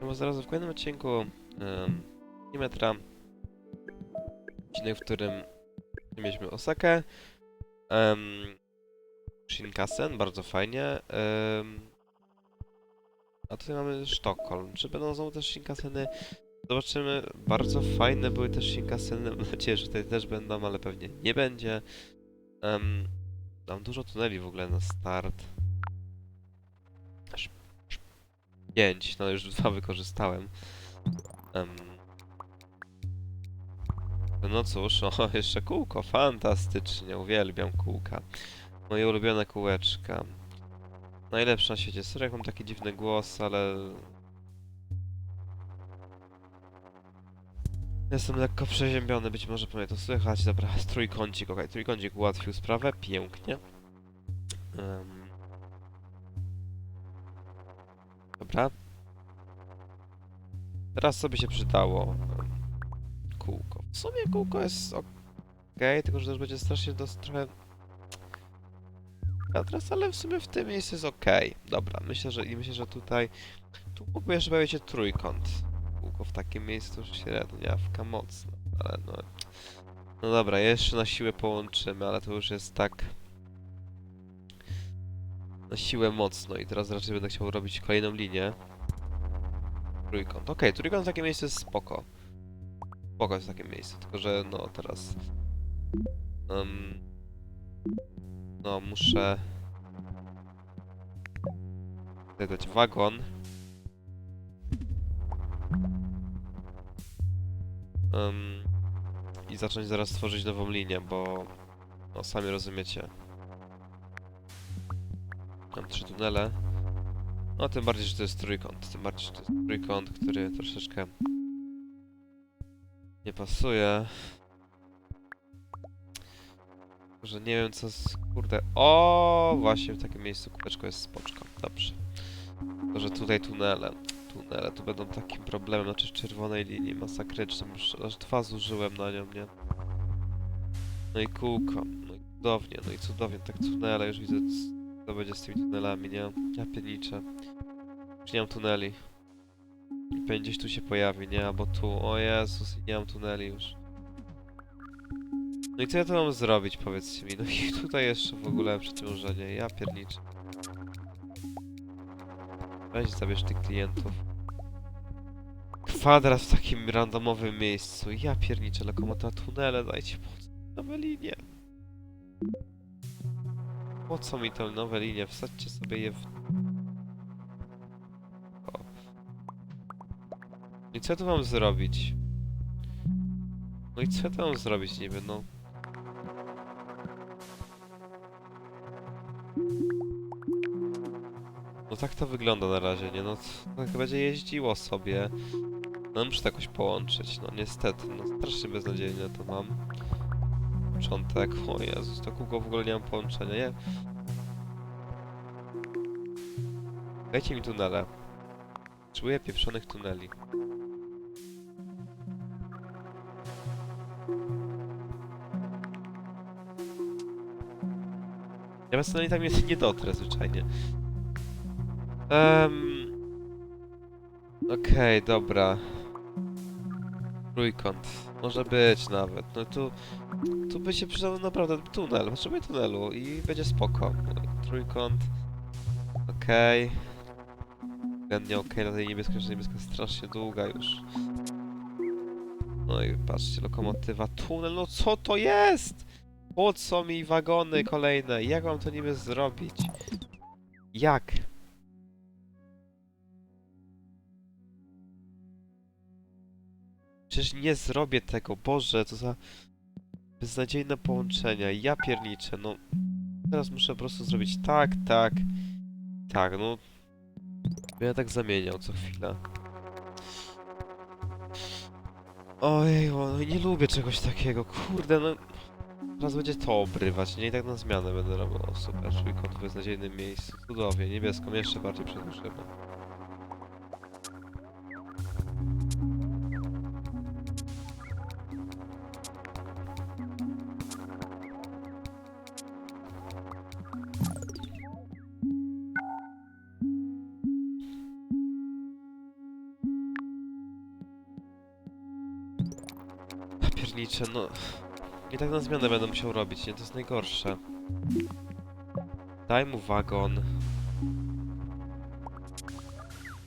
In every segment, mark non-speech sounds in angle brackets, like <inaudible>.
No zaraz w kolejnym odcinku um, Nimetra. Odcinek, w którym mieliśmy Osakę. Um, Shinkansen, bardzo fajnie. Um, a tutaj mamy Sztokholm. Czy będą znowu też Shinkaseny? Zobaczymy. Bardzo fajne były też Shinkaseny. Mam nadzieję, że tutaj też będą, ale pewnie nie będzie. Um, mam dużo tuneli w ogóle na start. 5, no już dwa wykorzystałem. Em. No cóż, o, <laughs> jeszcze kółko, fantastycznie, uwielbiam kółka. Moje ulubione kółeczka. Najlepsze na świecie. Sorry, jak mam taki dziwny głos, ale... Jestem lekko przeziębiony, być może pewnie to słychać. Dobra, <laughs> trójkącik, okej, trójkącik ułatwił sprawę, pięknie. Em. Dobra. Teraz sobie się przydało kółko. W sumie kółko jest ok, tylko że też będzie strasznie dos trochę... A teraz, ale w sumie w tym miejscu jest ok. Dobra, myślę, że i myślę, że tutaj... Tu mógłby jeszcze pojawić się trójkąt. Kółko w takim miejscu średniawka mocno, ale no... No dobra, jeszcze na siłę połączymy, ale to już jest tak... Na siłę mocno i teraz raczej będę chciał robić kolejną linię. Trójkąt. Okej, trójkąt w takim miejscu jest spoko. Spoko jest w takim miejscu, tylko że no teraz... em, no muszę... Dać wagon. Em, I zacząć zaraz tworzyć nową linię, bo... No sami rozumiecie. Mam trzy tunele. No tym bardziej, że to jest trójkąt. Tym bardziej, że to jest trójkąt, który troszeczkę nie pasuje. Że nie wiem co z... kurde... O, Właśnie w takim miejscu kółeczko jest spoczko. Dobrze. To, że tutaj tunele. Tunele tu będą takim problemem, znaczy w czerwonej linii masakrycznym. Już aż dwa zużyłem na nią, nie? No i kółko. No i cudownie, no i cudownie. Tak tunele, już widzę co będzie z tymi tunelami, nie? Ja pierniczę. Już nie mam tuneli. I gdzieś tu się pojawi, nie? Albo tu. O Jezus, nie mam tuneli już. No i co ja tu mam zrobić, powiedzcie mi? No i <laughs> tutaj jeszcze w ogóle przeciążenie. Ja pierniczę. Weź zabierz tych klientów. Kwadrat w takim randomowym miejscu. Ja pierniczę, lokomotywa tunele, dajcie po co nowe linie. Po co mi te nowe linie? Wsadźcie sobie je w... O. I co tu mam zrobić? No i co mam zrobić niby, no? No tak to wygląda na razie, nie? No tak będzie jeździło sobie. No muszę to jakoś połączyć, no niestety, no strasznie beznadziejnie to mam. Początek, o Jezus, to kółko w ogóle nie mam połączenia, nie? Dajcie mi tunele. Potrzebuję pieprzonych tuneli. Ja bez tuneli tam nie, nie dotrę zwyczajnie. Um... Okej, dobra. Trójkąt. Może być nawet. No tu... Tu by się przydał naprawdę tunel. Potrzebuję tunelu i będzie spoko. Trójkąt. Okej. Względnie okej, na tej niebieskiej, że niebieska jest strasznie długa już. No i patrzcie, lokomotywa, tunel, no co to jest? Po co mi wagony kolejne? Jak mam to niby zrobić? Jak? Przecież nie zrobię tego, Boże, to za beznadziejne połączenia. Ja pierniczę, no. Teraz muszę po prostu zrobić tak, tak, tak, no. Ja tak zamieniał co chwilę. Ojej, no nie lubię czegoś takiego, kurde, no. Teraz będzie to obrywać, nie? I tak na zmianę będę robił. O, super, trójkąt w beznadziejnym miejscu. Cudownie, niebieską jeszcze bardziej przedłużymy. Pierniczę, no... I tak na zmianę będę musiał robić, nie? To jest najgorsze. Daj mu wagon.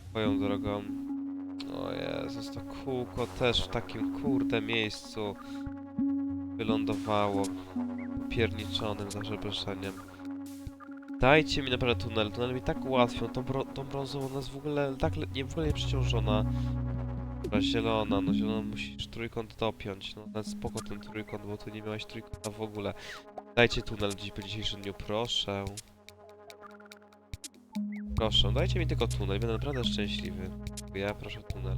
Swoją drogą. O Jezus, to kółko też w takim kurde miejscu wylądowało. Pierniczonym, za przeproszeniem. Dajcie mi naprawdę tunel. Tunel mi tak ułatwią. Tą, bro tą brązową ona jest w ogóle tak nie, w ogóle nie przeciążona. Dobra, zielona. No zielona musisz trójkąt dopiąć. No nawet spoko ten trójkąt, bo tu nie miałeś trójkąta w ogóle. Dajcie tunel dziś po dzisiejszym dniu, proszę. Proszę, dajcie mi tylko tunel, będę naprawdę szczęśliwy. Ja proszę tunel.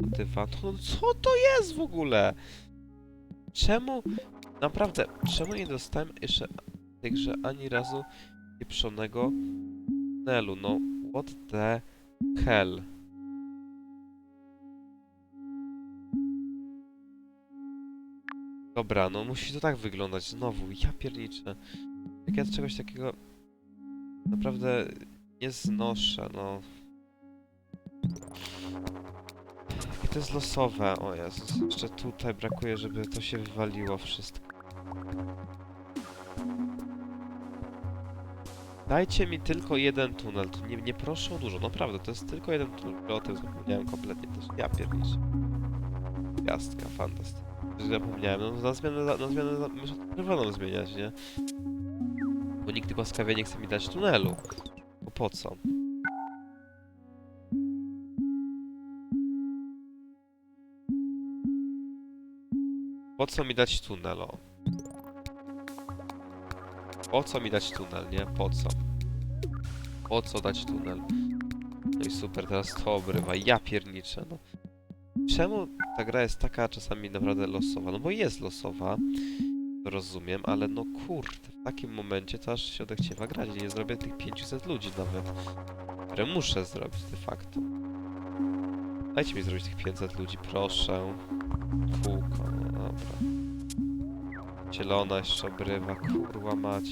Motywa. To, co to jest w ogóle? Czemu? Naprawdę, czemu nie dostałem jeszcze grze ani razu pieprzonego tunelu? No, what the hell? Dobra, no musi to tak wyglądać znowu. Ja pierniczę. Jak ja czegoś takiego naprawdę nie znoszę, no. I to jest losowe, o Jezus. Jeszcze tutaj brakuje, żeby to się wywaliło wszystko. Dajcie mi tylko jeden tunel, tu nie, nie proszę o dużo, naprawdę, to jest tylko jeden tunel, o tym zapomniałem kompletnie też, ja pierniczę. Gwiazdka, fantastycznie. Zapomniałem, no na zmianę, na zmianę, za- muszę czerwoną zmieniać, nie? Bo nikt łaskawie nie chce mi dać tunelu. Bo po co? Po co mi dać tunel, o? Po co mi dać tunel, nie? Po co? Po co dać tunel? No i super, teraz to obrywa. Ja pierniczę, no. Czemu ta gra jest taka czasami naprawdę losowa? No bo jest losowa, rozumiem, ale no kurde, w takim momencie to aż się odechciewa grać. Nie zrobię tych 500 ludzi nawet, które muszę zrobić de facto. Dajcie mi zrobić tych 500 ludzi, proszę. Kółko, no dobra. Zielona jeszcze obrywa, kurwa mać.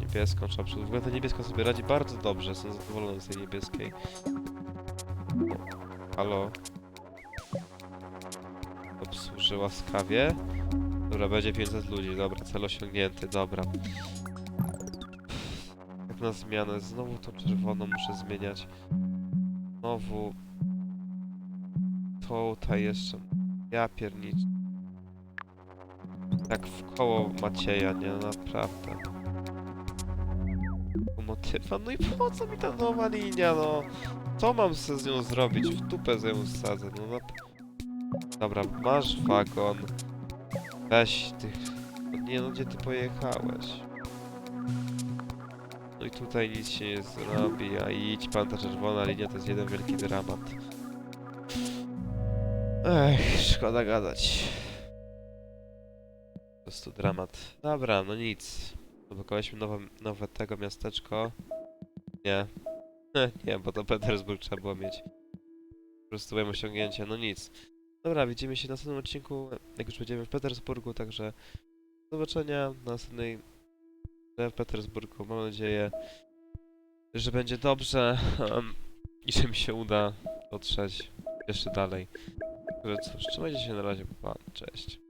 Niebieską trzeba przy... W ogóle ta niebieska sobie radzi bardzo dobrze, jestem zadowolony z tej niebieskiej. Halo? Obsłuży łaskawie. Dobra, będzie 500 ludzi, dobra, cel osiągnięty, dobra. Jak na zmianę, znowu tą czerwoną muszę zmieniać. Znowu... Tutaj jeszcze... Ja piernicz. Tak w koło Macieja, nie? No naprawdę. Motywa, no i po co mi ta nowa linia, no? Co mam se z nią zrobić? W dupę z nią wsadzę, no na... Dobra, masz wagon. Weź tych... No nie no, gdzie ty pojechałeś? No i tutaj nic się nie zrobi, a idź pan, ta czerwona linia to jest jeden wielki dramat. Ech, szkoda gadać. Po prostu dramat. Dobra, no nic. Zablokowaliśmy nowe, nowe tego miasteczko. Nie. <laughs> nie, bo to Petersburg trzeba było mieć. Po prostu moje osiągnięcie, no nic. Dobra, widzimy się w następnym odcinku, jak już będziemy w Petersburgu, także do zobaczenia na następnej w Petersburgu. Mam nadzieję, że będzie dobrze i że mi się uda dotrzeć jeszcze dalej. Także cóż, trzymajcie się na razie, pa, cześć.